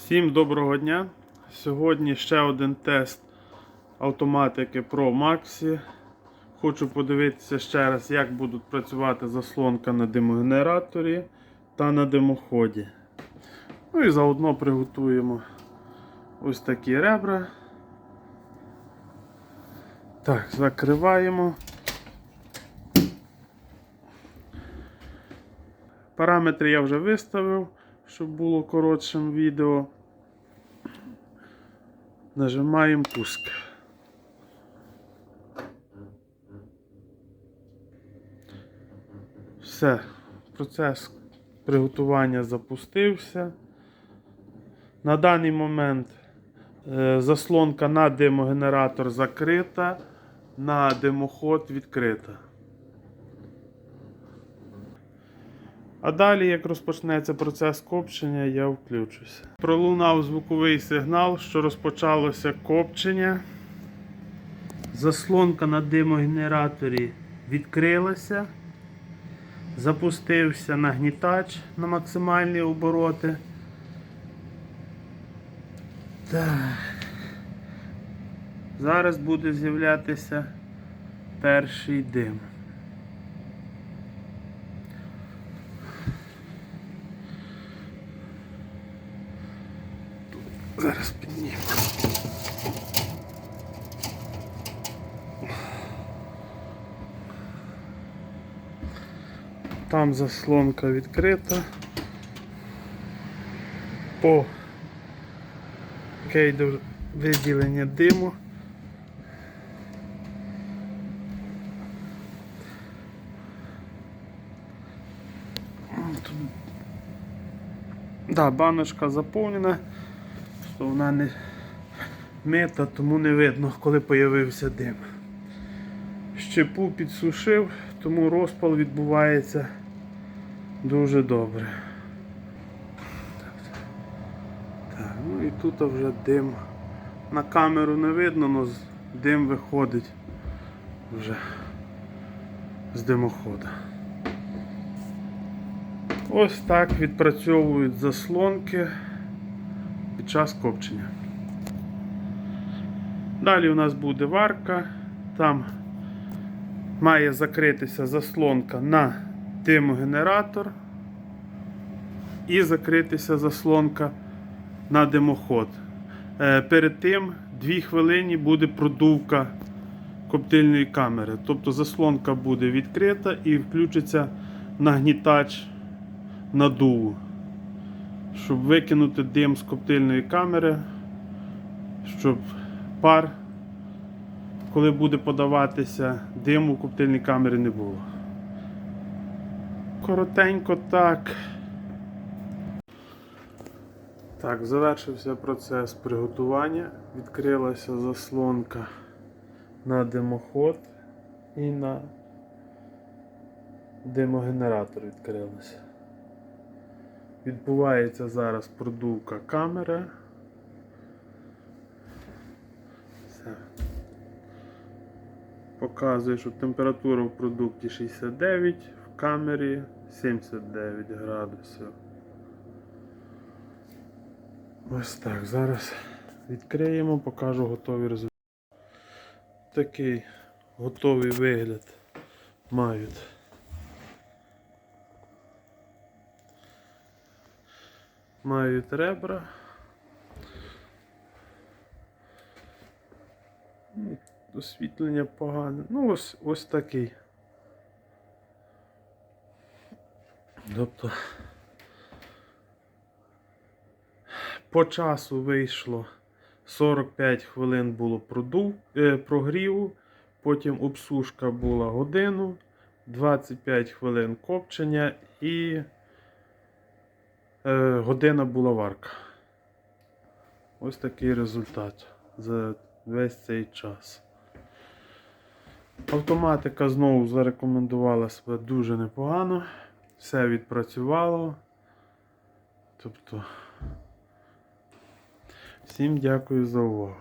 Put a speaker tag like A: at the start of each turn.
A: Всім доброго дня! Сьогодні ще один тест автоматики Pro Maxi. Хочу подивитися ще раз, як будуть працювати заслонка на димогенераторі та на димоході. Ну і заодно приготуємо ось такі ребра. Так, закриваємо. Параметри я вже виставив, щоб було коротшим відео. Нажимаємо пуск. Все, процес приготування запустився. На даний момент е, заслонка на димогенератор закрита, на димоход відкрита. А далі, як розпочнеться процес копчення, я включуся. Пролунав звуковий сигнал, що розпочалося копчення. Заслонка на димогенераторі відкрилася. Запустився нагнітач на максимальні обороти. Так. Зараз буде з'являтися перший дим. Зараз підніму. Там заслонка відкрита. По кейду виділення диму. Да, баночка заповнена, що вона не мита, тому не видно, коли появився дим. Щепу підсушив, тому розпал відбувається дуже добре. Так, ну і тут вже дим. На камеру не видно, але дим виходить вже з димохода. Ось так відпрацьовують заслонки під час копчення. Далі у нас буде варка, там має закритися заслонка на димогенератор і закритися заслонка на димоход. Е, Перед тим 2 хвилини буде продувка коптильної камери. Тобто заслонка буде відкрита і включиться нагнітач надуву, щоб викинути дим з коптильної камери, щоб пар, коли буде подаватися, диму в коптильній камері не було. Коротенько так. Так, завершився процес приготування. Відкрилася заслонка на димоход і на димогенератор відкрилася. Відбувається зараз продувка камери. Все. Показує, що температура в продукті 69, в камері 79 градусів. Ось так. Зараз відкриємо, покажу готові результати. Такий готовий вигляд мають. Мають ребра. Освітлення погане. Ну, ось ось такий. Тобто по часу вийшло 45 хвилин було продув, е, прогріву, потім обсушка була годину, 25 хвилин копчення і година була варка. Ось такий результат за весь цей час. Автоматика знову зарекомендувала себе дуже непогано. Все відпрацювало. Тобто, всім дякую за увагу.